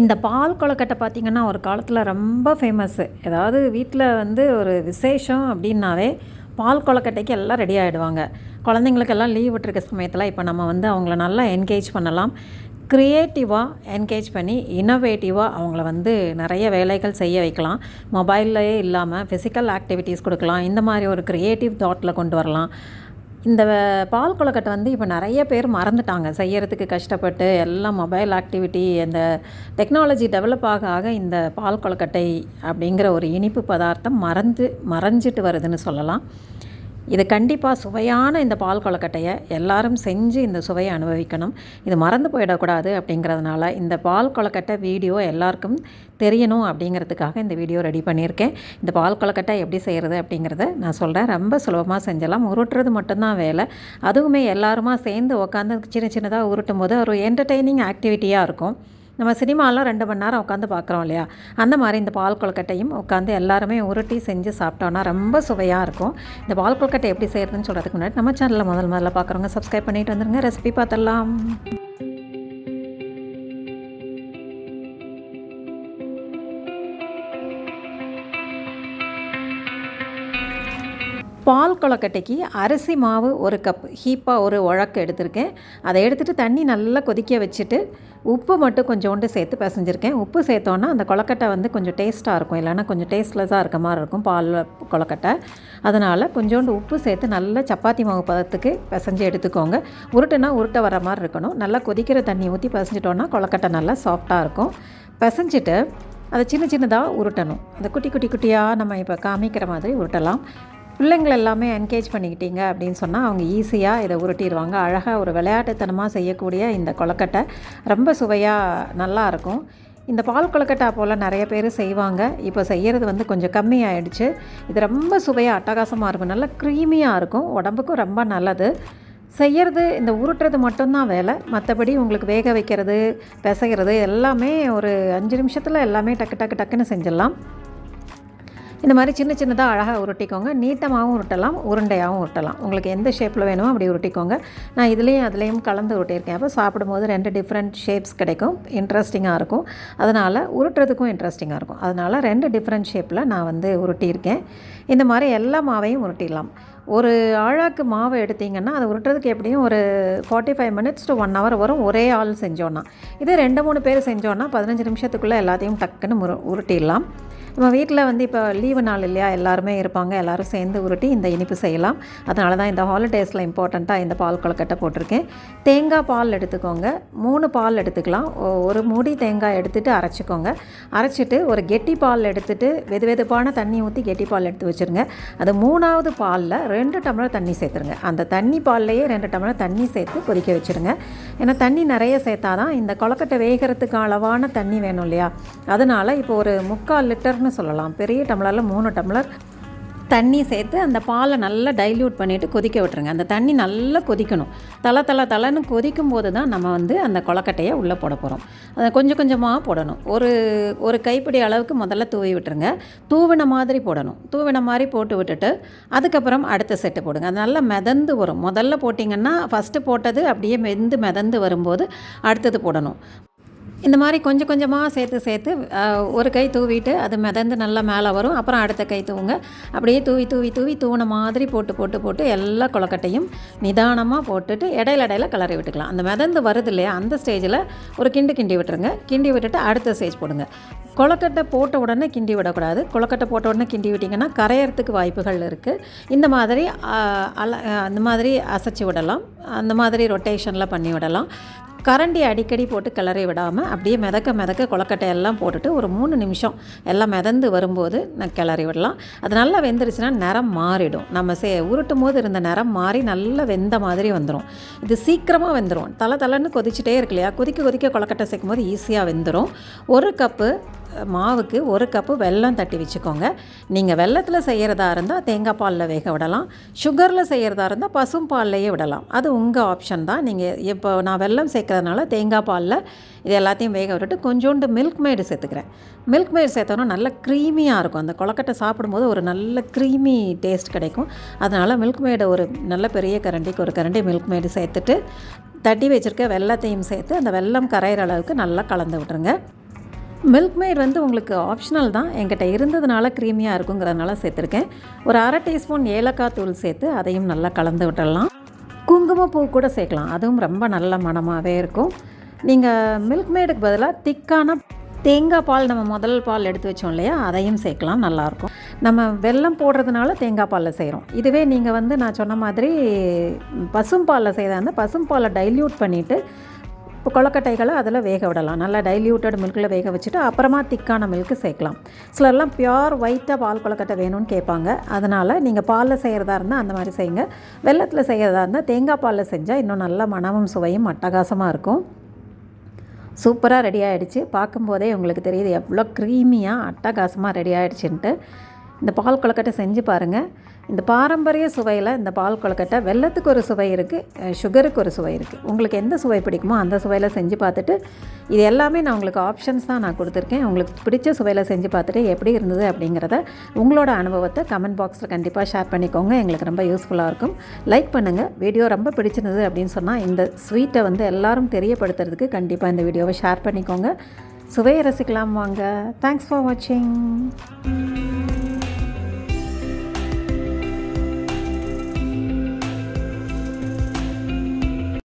இந்த பால் கொழுக்கட்டை பார்த்திங்கன்னா ஒரு காலத்தில் ரொம்ப ஃபேமஸ்ஸு ஏதாவது வீட்டில் வந்து ஒரு விசேஷம் அப்படின்னாவே பால் கொழுக்கட்டைக்கு எல்லாம் ரெடி ஆகிடுவாங்க குழந்தைங்களுக்கெல்லாம் லீவ் விட்டுருக்க சமயத்தில் இப்போ நம்ம வந்து அவங்கள நல்லா என்கேஜ் பண்ணலாம். க்ரியேட்டிவாக என்கேஜ் பண்ணி இனோவேட்டிவாக அவங்கள வந்து நிறைய வேலைகள் செய்ய வைக்கலாம். மொபைல்லையே இல்லாமல் ஃபிசிக்கல் ஆக்டிவிட்டீஸ் கொடுக்கலாம். இந்த மாதிரி ஒரு க்ரியேட்டிவ் தாட்டில் கொண்டு வரலாம். இந்த பால் கொழுக்கட்டை வந்து இப்போ நிறைய பேர் மறந்துட்டாங்க. செய்யறதுக்கு கஷ்டப்பட்டு எல்லாம் மொபைல் ஆக்டிவிட்டி இந்த டெக்னாலஜி டெவலப் ஆக ஆக இந்த பால் கொழுக்கட்டை அப்படிங்கிற ஒரு இனிப்பு பதார்த்தம் மறந்து மறைஞ்சிட்டு வருதுன்னு சொல்லலாம். இது கண்டிப்பாக சுவையான இந்த பால் கொலக்கட்டையை எல்லாரும் செஞ்சு இந்த சுவையை அனுபவிக்கணும். இது மறந்து போயிடக்கூடாது அப்படிங்கிறதுனால இந்த பால் கொலக்கட்டை வீடியோ எல்லாருக்கும் தெரியணும் அப்படிங்கிறதுக்காக இந்த வீடியோ ரெடி பண்ணியிருக்கேன். இந்த பால் கொலக்கட்டை எப்படி செய்கிறது அப்படிங்கிறத நான் சொல்கிறேன் ரொம்ப சுலபமாக செஞ்சலாம். உருட்டுறது மட்டும்தான் வேலை. அதுவுமே எல்லாருமா சேர்ந்து உட்காந்து சின்ன சின்னதாக உருட்டும் போது ஒரு என்டர்டெய்னிங் ஆக்டிவிட்டியாக இருக்கும். நம்ம சினிமாலாம் ரெண்டு மணி நேரம் உட்காந்து பார்க்குறோம் இல்லையா? அந்த மாதிரி இந்த பால் கொழுக்கட்டையும் உட்காந்து எல்லாருமே உருட்டி செஞ்சு சாப்பிட்டோன்னா ரொம்ப சுவையாக இருக்கும். இந்த பால் கொழுக்கட்டை எப்படி செய்கிறதுன்னு சொல்கிறதுக்கு முன்னாடி நம்ம சேனலில் முதல் முதல்ல பார்க்குறவங்க சப்ஸ்கிரைப் பண்ணிட்டு வந்துருங்க. ரெசிபி பார்த்துடலாம். பால் கொழுக்கட்டைக்கு அரிசி மாவு ஒரு கப். ஹீப்பாக ஒரு உழக்கு எடுத்திருக்கேன். அதை எடுத்துகிட்டு தண்ணி நல்லா கொதிக்க வச்சுட்டு உப்பு மட்டும் கொஞ்சோண்டு சேர்த்து பிசைஞ்சிருக்கேன். உப்பு சேர்த்தோன்னா அந்த கொழுக்கட்டை வந்து கொஞ்சம் டேஸ்ட்டாக இருக்கும். இல்லைன்னா கொஞ்சம் டேஸ்ட்லெஸ்ஸாக இருக்க மாதிரி இருக்கும் பால் கொழக்கட்டை. அதனால் கொஞ்சோண்டு உப்பு சேர்த்து நல்லா சப்பாத்தி மாவு பதத்துக்கு பிசைஞ்சு எடுத்துக்கோங்க. உருட்டுனா உருட்டை வர மாதிரி இருக்கணும். நல்லா கொதிக்கிற தண்ணி ஊற்றி பிசைஞ்சிட்டோன்னா கொழுக்கட்டை நல்லா சாஃப்டாக இருக்கும். பிசைஞ்சிட்டு அதை சின்ன சின்னதாக உருட்டணும். அந்த குட்டி குட்டி குட்டியாக நம்ம இப்போ காமிக்கிற மாதிரி உருட்டலாம். பிள்ளைங்கள் எல்லாமே என்கேஜ் பண்ணிக்கிட்டீங்க அப்படின்னு சொன்னால் அவங்க ஈஸியாக இதை உருட்டிடுவாங்க. அழகாக ஒரு விளையாட்டுத்தனமாக செய்யக்கூடிய இந்த கொழுக்கட்டை ரொம்ப சுவையாக நல்லாயிருக்கும் இந்த பால் கொழுக்கட்டை போல் நிறைய பேர் செய்வாங்க. இப்போ செய்கிறது வந்து கொஞ்சம் கம்மியாயிடுச்சு. இது ரொம்ப சுவையாக அட்டகாசமாக இருக்கும். நல்லா க்ரீமியாக இருக்கும். உடம்புக்கும் ரொம்ப நல்லது. செய்கிறது இந்த உருட்டுறது மட்டும்தான் வேலை. மற்றபடி உங்களுக்கு வேக வைக்கிறது பிசைகிறது எல்லாமே ஒரு அஞ்சு நிமிஷத்தில் எல்லாமே டக்கு டக்கு டக்குன்னு செஞ்சிடலாம். இந்த மாதிரி சின்ன சின்னதாக அழகாக உருட்டிக்கோங்க. நீட்டமாகவும் உருட்டலாம் உருண்டையாகவும் உருட்டலாம். உங்களுக்கு எந்த ஷேப்பில் வேணுமோ அப்படி உருட்டிக்கோங்க. நான் இதுலேயும் அதுலேயும் கலந்து உருட்டியிருக்கேன். அப்போ சாப்பிடும்போது ரெண்டு டிஃப்ரெண்ட் ஷேப்ஸ் கிடைக்கும். இன்ட்ரெஸ்டிங்காக இருக்கும். அதனால் உருட்டுறதுக்கும் இன்ட்ரெஸ்டிங்காக இருக்கும். அதனால் ரெண்டு டிஃப்ரெண்ட் ஷேப்பில் நான் வந்து உருட்டியிருக்கேன். இந்த மாதிரி எல்லா மாவையும் உருட்டிடலாம். ஒரு ஆழாக்கு மாவை எடுத்திங்கன்னா அதை உருட்டுறதுக்கு எப்படியும் ஒரு forty five minutes to one hour வரும். ஒரே ஆள் செஞ்சோன்னா. இதே ரெண்டு மூணு பேர் செஞ்சோன்னா பதினஞ்சு நிமிஷத்துக்குள்ளே எல்லாத்தையும் டக்குன்னு முரு உருட்டிடலாம். நம்ம வீட்டில் வந்து இப்போ லீவு நாள் இல்லையா? எல்லாருமே இருப்பாங்க. எல்லோரும் சேர்ந்து உருட்டி இந்த இனிப்பு செய்யலாம். அதனால தான் இந்த ஹாலிடேஸில் இம்பார்ட்டண்ட்டாக இந்த பால் கொழுக்கட்டை போட்டிருக்கேன். தேங்காய் பால் எடுத்துக்கோங்க. மூணு பால் எடுத்துக்கலாம். ஒரு மூடி தேங்காய் எடுத்துகிட்டு அரைச்சிக்கோங்க. அரைச்சிட்டு ஒரு கெட்டி பால் எடுத்துகிட்டு வெது வெதுப்பான தண்ணி ஊற்றி கெட்டி பால் எடுத்து வச்சுருங்க. அது மூணாவது பாலில் ரெண்டு டம்ளர் தண்ணி சேர்த்துருங்க. அந்த தண்ணி பால்லையே ரெண்டு டம்ளர் தண்ணி சேர்த்து கொதிக்க வச்சுருங்க. ஏன்னா தண்ணி நிறைய சேர்த்தா தான் இந்த கொழுக்கட்டை வேகிறதுக்கு அளவான தண்ணி வேணும் இல்லையா? அதனால் இப்போ ஒரு முக்கால் லிட்டர்னு சொல்லலாம்? பெரிய டம்ளரில் மூணு டம்ளர் தண்ணி சேர்த்து அந்த பாலை நல்லா டைல்யூட் பண்ணிவிட்டு கொதிக்க விட்டுருங்க. அந்த தண்ணி நல்லா கொதிக்கணும். தலை தலை தலைன்னு கொதிக்கும் போது தான் நம்ம வந்து அந்த கொலக்கட்டையை உள்ளே போட போகிறோம் அதை கொஞ்சம் கொஞ்சமாக போடணும். ஒரு ஒரு கைப்பிடி அளவுக்கு முதல்ல தூவி விட்டுருங்க. தூவின மாதிரி போடணும். தூவின மாதிரி போட்டு விட்டுட்டு அதுக்கப்புறம் அடுத்த செட்டு போடுங்க. அது நல்லா மிதந்து வரும். முதல்ல போட்டிங்கன்னா ஃபஸ்ட்டு போட்டது அப்படியே மெந்து மிதந்து வரும்போது அடுத்தது போடணும். இந்த மாதிரி கொஞ்சம் கொஞ்சமாக சேர்த்து சேர்த்து ஒரு கை தூவிட்டு அது மிதந்து நல்லா மேலே வரும். அப்புறம் அடுத்த கை தூவுங்க. அப்படியே தூவி தூவி தூவி தூவின மாதிரி போட்டு போட்டு போட்டு எல்லா கொலக்கட்டையும் நிதானமாக போட்டுட்டு இடையில இடையில கிளறி விட்டுக்கலாம். அந்த மிதந்து வருது இல்லையா அந்த ஸ்டேஜில் ஒரு கிண்டு கிண்டி விட்டுருங்க. கிண்டி விட்டுட்டு அடுத்த ஸ்டேஜ் போடுங்க. கொலக்கட்டை போட்ட உடனே கிண்டி விடக்கூடாது. கொலக்கட்டை போட்ட உடனே கிண்டி விட்டிங்கன்னா கரையறதுக்கு வாய்ப்புகள் இருக்குது இந்த மாதிரி அல அந்த மாதிரி அசைச்சி விடலாம். அந்த மாதிரி ரொட்டேஷனில் பண்ணி விடலாம். கரண்டி அடிக்கடி போட்டு கிளறி விடாமல் அப்படியே மிதக்க மிதக்க கொலக்கட்டையெல்லாம் போட்டுட்டு ஒரு மூணு நிமிஷம் எல்லாம் மிதந்து வரும்போது நான் கிளறி விடலாம். அது நல்லா வெந்துருச்சுன்னா நிறம் மாறிடும். நம்ம சே உருட்டும் போது இருந்த நிறம் மாறி நல்லா வெந்த மாதிரி வந்துடும் இது சீக்கிரமாக வெந்துடும் தலை தலைன்னு கொதிச்சுட்டே இருக்கு இல்லையா? கொதிக்க கொதிக்க கொலக்கட்டை சேர்க்கும் போது ஈஸியாக வெந்துடும் ஒரு கப்பு மாவுக்கு ஒரு கப்பு வெல்லம் தட்டி வச்சுக்கோங்க. நீங்கள் வெள்ளத்தில் செய்கிறதா இருந்தால் தேங்காய் பாலில் வேக விடலாம். சுகரில் செய்கிறதா இருந்தால் பசும் பால்லையே விடலாம். அது உங்கள் ஆப்ஷன் தான். நீங்கள் இப்போ நான் வெல்லம் சேர்க்கறதுனால தேங்காய் பாலில் இது எல்லாத்தையும் வேக விட்டுட்டு கொஞ்சோண்டு மில்க் மேடு சேர்த்துக்கிறேன். மில்க் மேடு சேர்த்தோன்னா நல்ல க்ரீமியாக இருக்கும். அந்த கொழக்கட்டை சாப்பிடும்போது ஒரு நல்ல க்ரீமி டேஸ்ட் கிடைக்கும். அதனால் மில்க் மேடு ஒரு நல்ல பெரிய கரண்டிக்கு ஒரு கரண்டி மில்க் மேடு சேர்த்துட்டு தட்டி வச்சுருக்க வெள்ளத்தையும் சேர்த்து அந்த வெல்லம் கரையிற அளவுக்கு நல்லா கலந்து விட்டுருங்க. மில்க் மேட் வந்து உங்களுக்கு ஆப்ஷனல் தான். என்கிட்ட இருந்ததுனால க்ரீமியாக இருக்குங்கிறதுனால சேர்த்துருக்கேன். ஒரு அரை டீஸ்பூன் ஏலக்காய் தூள் சேர்த்து அதையும் நல்லா கலந்து விட்டுடலாம். குங்குமப்பூ கூட சேர்க்கலாம். அதுவும் ரொம்ப நல்ல மணமாகவே இருக்கும். நீங்கள் மில்க் மேடுக்கு பதிலாக திக்கான தேங்காய் பால் நம்ம முதல் பால் எடுத்து வச்சோம் இல்லையா? அதையும் சேர்க்கலாம். நல்லாயிருக்கும் நம்ம வெல்லம் போடுறதுனால தேங்காய் பாலில் செய்கிறோம் இதுவே நீங்கள் வந்து நான் சொன்ன மாதிரி பசும்பாலில் செய்தால் இருந்தால் பசும்பாலை டைல்யூட் பண்ணிவிட்டு இப்போ கொழக்கட்டைகளை அதில் வேக விடலாம். நல்லா டைல்யூட்டட் மில்கில் வேக வச்சுட்டு அப்புறமா திக்கான மில்க்கு சேர்க்கலாம். சிலர்லாம் பியோர் ஒயிட்டாக பால் கொழக்கட்டை வேணும்னு கேட்பாங்க. அதனால் நீங்கள் பாலில் செய்கிறதா இருந்தால் அந்த மாதிரி செய்யுங்க. வெள்ளத்தில் செய்கிறதா இருந்தால் தேங்காய் பாலில் செஞ்சால் இன்னும் நல்ல மணமும் சுவையும் அட்டகாசமாக இருக்கும். சூப்பராக ரெடி ஆகிடுச்சு பார்க்கும்போதே உங்களுக்கு தெரியுது எவ்வளோ க்ரீமியாக அட்டகாசமாக ரெடி ஆகிடுச்சுன்ட்டு இந்த பால் கொழுக்கட்டை செஞ்சு பாருங்கள் இந்த பாரம்பரிய சுவையில் இந்த பால் கொழுக்கட்டை வெள்ளத்துக்கு ஒரு சுவை இருக்குது சுகருக்கு ஒரு சுவை இருக்குது உங்களுக்கு எந்த சுவை பிடிக்குமோ அந்த சுவையில் செஞ்சு பார்த்துட்டு இது எல்லாமே நான் உங்களுக்கு ஆப்ஷன்ஸ் தான் நான் கொடுத்துருக்கேன். உங்களுக்கு பிடிச்ச சுவையில் செஞ்சு பார்த்துட்டு எப்படி இருந்தது அப்படிங்கிறத உங்களோட அனுபவத்தை கமெண்ட் பாக்ஸில் கண்டிப்பாக ஷேர் பண்ணிக்கோங்க. எங்களுக்கு ரொம்ப யூஸ்ஃபுல்லாக இருக்கும். லைக் பண்ணுங்கள் வீடியோ ரொம்ப பிடிச்சிருந்தது அப்படின்னு சொன்னால் இந்த ஸ்வீட்டை வந்து எல்லாரும் தெரியப்படுத்துறதுக்கு கண்டிப்பாக இந்த வீடியோவை ஷேர் பண்ணிக்கோங்க. சுவையை ரசிக்கலாம் வாங்க. தேங்க்ஸ் ஃபார் வாட்சிங்